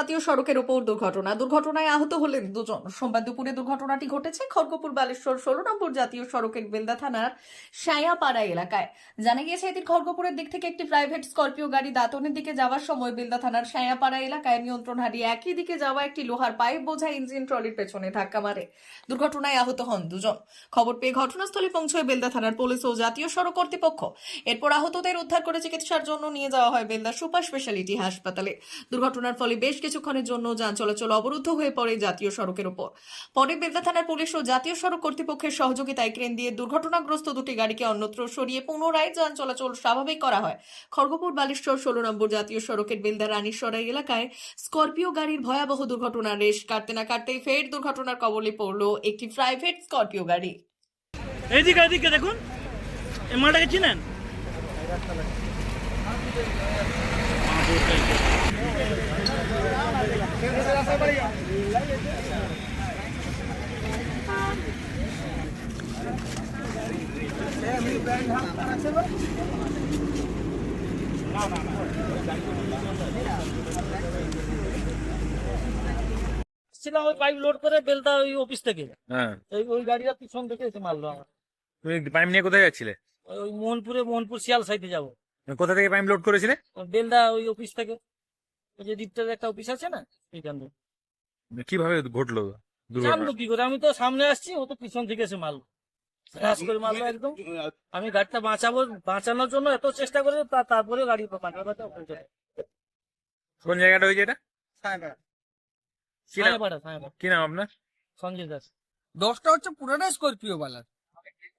জাতীয় সড়কের ওপর দুর্ঘটনা। দুর্ঘটনায় আহত হলেন দুজন। সোমবার দুপুরে দুর্ঘটনাটি ঘটেছে খড়গপুর বালেশ্বর ষোলো নম্বর জাতীয় সড়কের বেলদা থানার সায়াপাড়া এলাকায়। জানা গিয়েছে, এদিন খড়গপুরের দিক থেকে একটি প্রাইভেট স্করপিও গাড়ি দাঁতনের দিকে যাওয়ার সময় বেলদা থানার সায়াপাড়া এলাকায় নিয়ন্ত্রণ হারিয়ে একই দিকে যাওয়া একটি লোহার পাইপ বোঝা ইঞ্জিন ট্রলির পেছনে ধাক্কা মারে। দুর্ঘটনায় আহত হন দুজন। খবর পেয়ে ঘটনাস্থলে পৌঁছয় বেলদা থানার পুলিশ ও জাতীয় সড়ক কর্তৃপক্ষ। এরপর আহতদের উদ্ধার করে চিকিৎসার জন্য নিয়ে যাওয়া হয় বেলদা সুপার স্পেশালিটি হাসপাতালে। দুর্ঘটনার ফলে বেশ কিছুক্ষণের জন্য যান চলাচল অবরুদ্ধ হয়ে পড়ে জাতীয় সড়কের উপর পরে বেলদা থানার পুলিশ ও জাতীয় সড়ক কর্তৃপক্ষের সহযোগিতায় ক্রেন দিয়ে দুর্ঘটনাগ্রস্ত দুটি গাড়িকে অন্যত্র সরিয়ে পুনরায় যান চলাচল স্বাভাবিক করা হয়। খড়গপুর বালেশ্বর ষোলো নম্বর জাতীয় সড়কের বেলদা রানীশ্বরাই এলাকায় স্করপিও গাড়ির ভয়াবহ দুর্ঘটনা রেশ কাটতে না কাটতেই ফের দুর্ঘটনার কবলে পড়ল একটি প্রাইভেট স্করপিও গাড়ি। দেখুন। ছিলাম ওই পাইপ লোড করে বেলতা ওই অফিস থেকে। হ্যাঁ। ওই গাড়িটা পিছন থেকে এসে মারলো আমার। তুমি পাইপ নিয়ে কোথায় যাচ্ছিলে? ওই মোহনপুরে মোহনপুর শিয়াল সাইডে যাব। কোথা থেকে পাইপ লোড করেছিলে? বেলদা ওই অফিস থেকে। ওই যে একটা অফিস আছে না এইখান থেকে। কীভাবে ঘটলো? জানলো কি করে? আমি তো সামনে আসছি ও তো পিছন থেকে এসে মারলো। ক্রাশ করে মারলো একদম। আমি গাড়িটা বাঁচাবো বাঁচানোর জন্য এত চেষ্টা করে তা- তারপরে গাড়ি কোন জায়গাটা হয়েছে এটা? কি নাম? আপনার? সঞ্জয় দাস। দশটা হচ্ছে স্করপিও বালার।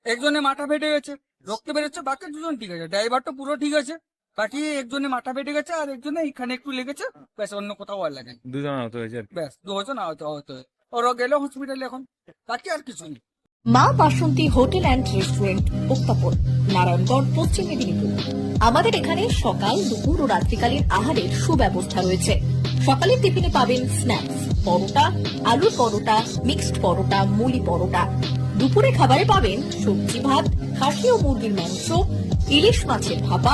একজনে মাথা ফেটে গেছে রক্ত বেরোচ্ছে বাকি দুজন ঠিক আছে। ড্রাইভারটা পুরো ঠিক আছে। বাকি একজনে মাথা ফেটে গেছে আর একজনে এখানে একটু লেগেছে ব্যাস অন্য কোথাও আর লাগে দুজন আহত হয়েছে ব্যাস দুজন আহত আহত ওরা গেল হসপিটালে এখন বাকি আর কিছু নেই। Maa Basanti hotel and restaurant উত্তাপন Narayangarh Paschim Medinipur. আমাদের এখানে সকাল দুপুর ও রাত্রিকালীন আহারের সুব্যবস্থা রয়েছে। সকালের টিফিনে পাবেন স্ন্যাক্স পরোটা আলুর পরোটা মিক্সড পরোটা মুলি পরোটা। দুপুরে খাবারে পাবেন সবজি ভাত খাসি ও মুরগির মাংস ইলিশ মাছের ভাপা